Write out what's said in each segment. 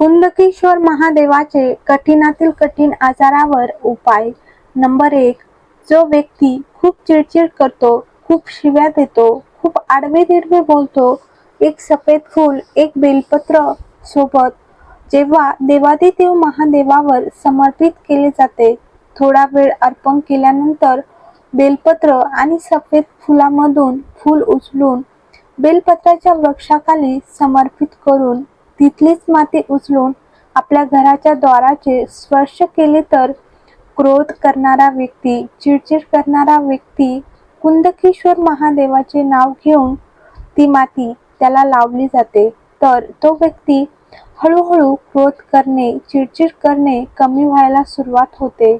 कुंदकेश्वर महादेवाचे कठीणातील कठीण आजारावर उपाय. नंबर एक जो व्यक्ती खूप चिडचिड करतो खूप शिव्या देतो खूप आडवे तिडवे बोलतो एक सफेद फूल एक बेलपत्र सोबत जेव्हा देवादिदेव महादेवावर समर्पित केले जाते थोडा वेळ अर्पण केल्यानंतर बेलपत्र आणि सफेद फुलामधून फूल उचलून बेलपत्राच्या वृक्षाखाली समर्पित करून तिथलीच माती उचलून आपल्या घराच्या द्वाराचे स्पर्श केले तर क्रोध करणारा व्यक्ती चिडचिड करणारा व्यक्ती कुंदकेश्वर महादेवाचे नाव घेऊन ती माती त्याला लावली जाते. तर तो व्यक्ती हळूहळू क्रोध करणे चिडचिड करणे कमी व्हायला सुरुवात होते.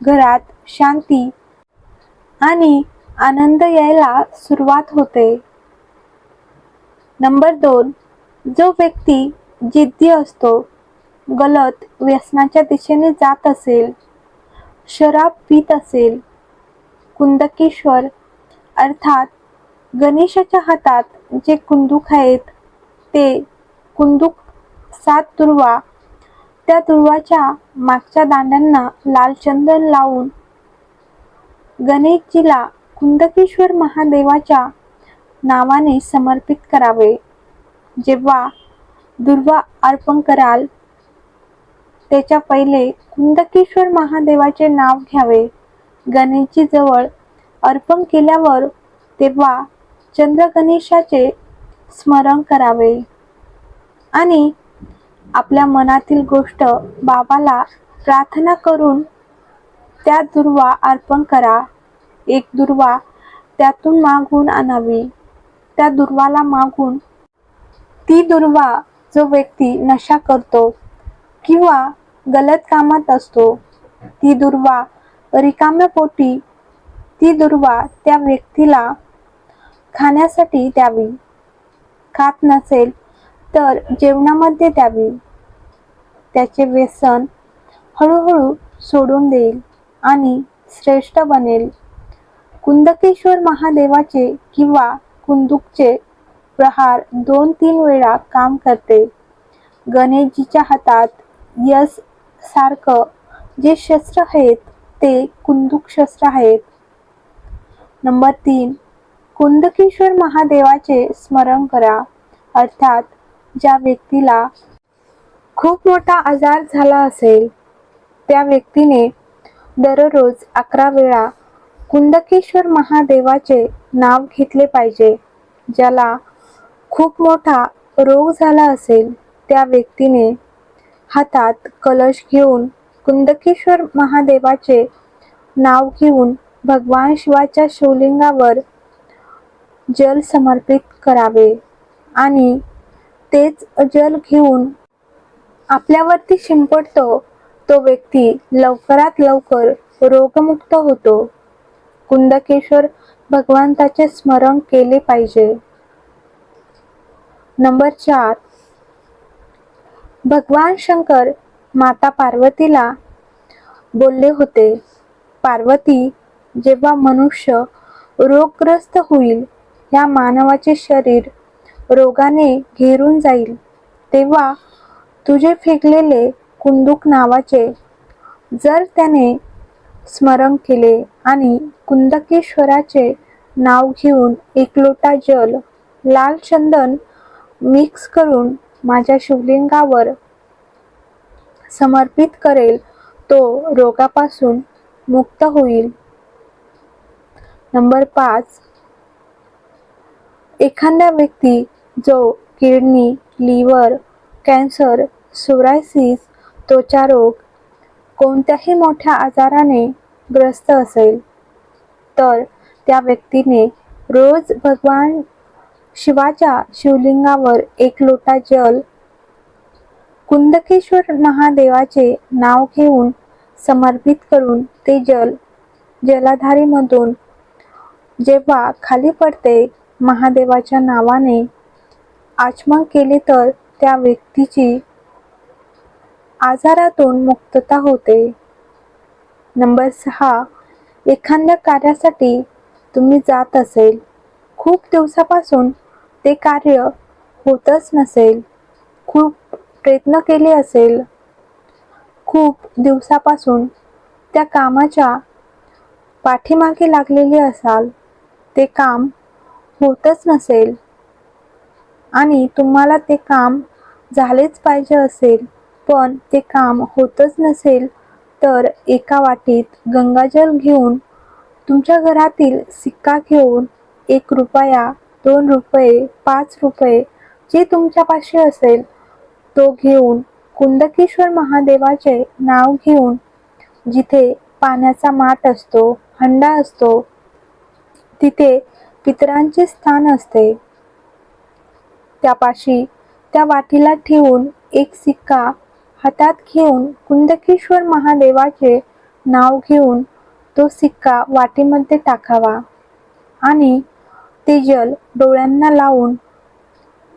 घरात शांती आणि आनंद यायला सुरुवात होते. नंबर दोन जो व्यक्ती जिद्दी असतो गलत व्यसनाच्या दिशेने जात असेल शराब पित असेल कुंदकेश्वर अर्थात गणेशाच्या हातात जे कुंदूक आहेत ते कुंदूक सात दुर्वा त्या दुर्वाच्या मागच्या दांड्यांना लाल चंदन लावून गणेशजीला कुंदकेश्वर महादेवाच्या नावाने समर्पित करावे. जेव्हा दुर्वा अर्पण कराल त्याच्या पहिले कुंदकेश्वर महादेवाचे नाव घ्यावे. गणेशजी जवळ अर्पण केल्यावर तेव्हा चंद्र गणेशाचे स्मरण करावे. आणि आपल्या मनातील गोष्ट बाबाला प्रार्थना करून त्या दुर्वा अर्पण करा. एक दुर्वा त्यातून मागून आणावी. त्या दुर्वाला मागून ती दुर्वा जो व्यक्ती नशा करतो किंवा गलत कामात असतो ती दुर्वा रिकाम्या पोटी ती दुर्वा त्या व्यक्तीला खाण्यासाठी द्यावी. खात नसेल तर जेवणामध्ये द्यावी. त्याचे व्यसन हळूहळू सोडून देईल आणि श्रेष्ठ बनेल. कुंदकेश्वर महादेवाचे किंवा कुंदूकचे प्रहार दोन तीन वेळा काम करते. गणेशजीच्या हातात यश सारखं जे शस्त्र आहेत ते कुंदूक शस्त्र आहेत. नंबर तीन कुंदकेश्वर महादेवाचे स्मरण करा. अर्थात ज्या व्यक्तीला खूप मोठा आजार झाला असेल त्या व्यक्तीने दररोज अकरा वेळा कुंदकेश्वर महादेवाचे नाव घेतले पाहिजे ज्याला खूप मोठा रोग झाला असेल त्या व्यक्तीने हातात कलश घेऊन कुंदकेश्वर महादेवाचे नाव घेऊन भगवान शिवाच्या शिवलिंगावर जल समर्पित करावे आणि तेच जल घेऊन आपल्यावरती शिंपडतो तो व्यक्ती लवकरात लवकर रोगमुक्त होतो. कुंदकेश्वर भगवंताचे स्मरण केले पाहिजे. नंबर चार. भगवान शंकर माता पार्वतीला बोलले होते पार्वती जेव्हा मनुष्य रोगग्रस्त होईल या मानवाचे शरीर रोगाने घेरून जाईल तेव्हा तुझे फेकलेले कुंदूक नावाचे जर त्याने स्मरण केले आणि कुंदकेश्वराचे नाव घेऊन एक लोटा जल लाल चंदन मिक्स करून माझ्या शिवलिंगावर समर्पित करेल तो रोगापासून मुक्त होईल. नंबर पाच. एखादा व्यक्ती जो किडनी लिव्हर कॅन्सर सोरायसिस त्वचारोग कोणत्याही मोठ्या आजाराने ग्रस्त असेल तर त्या व्यक्तीने रोज भगवान शिवाच्या शिवलिंगावर एक लोटा जल कुंदकेश्वर महादेवाचे नाव घेऊन समर्पित करून ते जल जलाधारीमधून जेव्हा खाली पडते महादेवाच्या नावाने आचमन केले तर त्या व्यक्तीची आजारातून मुक्तता होते. नंबर सहा. एखाद्या कार्यासाठी तुम्ही जात असेल. खूप दिवसापासून ते कार्य होतच नसेल खूप प्रयत्न केले असेल खूप दिवसापासून त्या कामाच्या पाठीमागे लागलेले असाल ते काम होतच नसेल आणि तुम्हाला ते काम झालेच पाहिजे असेल पण ते काम होतच नसेल तर एका वाटीत गंगाजल घेऊन तुमच्या घरातील सिक्का घेऊन एक रुपया दोन रुपये पाच रुपये जे तुमच्यापाशी असेल तो घेऊन कुंदकेश्वर महादेवाचे नाव घेऊन जिथे पाण्याचा माठ असतो हंडा असतो तिथे पितरांचे स्थान असते. त्यापाशी त्या वाटीला ठेवून एक सिक्का हातात घेऊन कुंदकेश्वर महादेवाचे नाव घेऊन तो सिक्का वाटीमध्ये टाकावा आणि ते जल डोळ्यांना लावून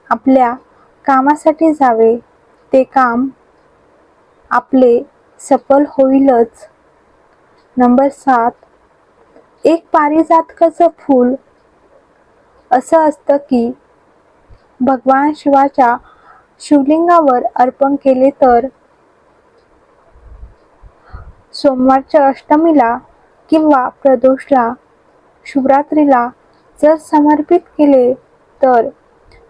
आपल्या कामासाठी जावे. ते काम आपले सफल होईलच. नंबर सात. एक पारिजातकाचं फूल असं असतं की भगवान शिवाच्या शिवलिंगावर अर्पण केले तर सोमवारच्या अष्टमीला किंवा प्रदोषला शिवरात्रीला जर समर्पित केले तर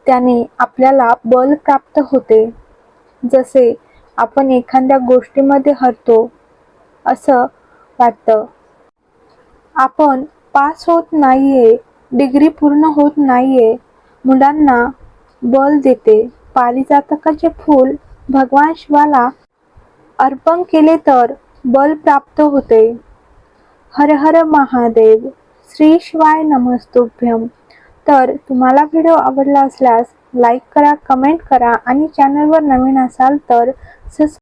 त्याने आपल्याला बल प्राप्त होते. जसे आपण एखाद्या गोष्टीमध्ये हरतो असं वाटतं. आपण पास होत नाहीये डिग्री पूर्ण होत नाहीये मुलांना बल देते. पारिजातकाचे फूल भगवान शिवाला अर्पण केले तर बल प्राप्त होते. हर हर महादेव. श्री शिवाय नमस्तुभ्यम. तर तुम्हाला व्हिडिओ आवडला असल्यास लाईक करा कमेंट करा आणि चॅनलवर नवीन असाल तर सबस्क्राईब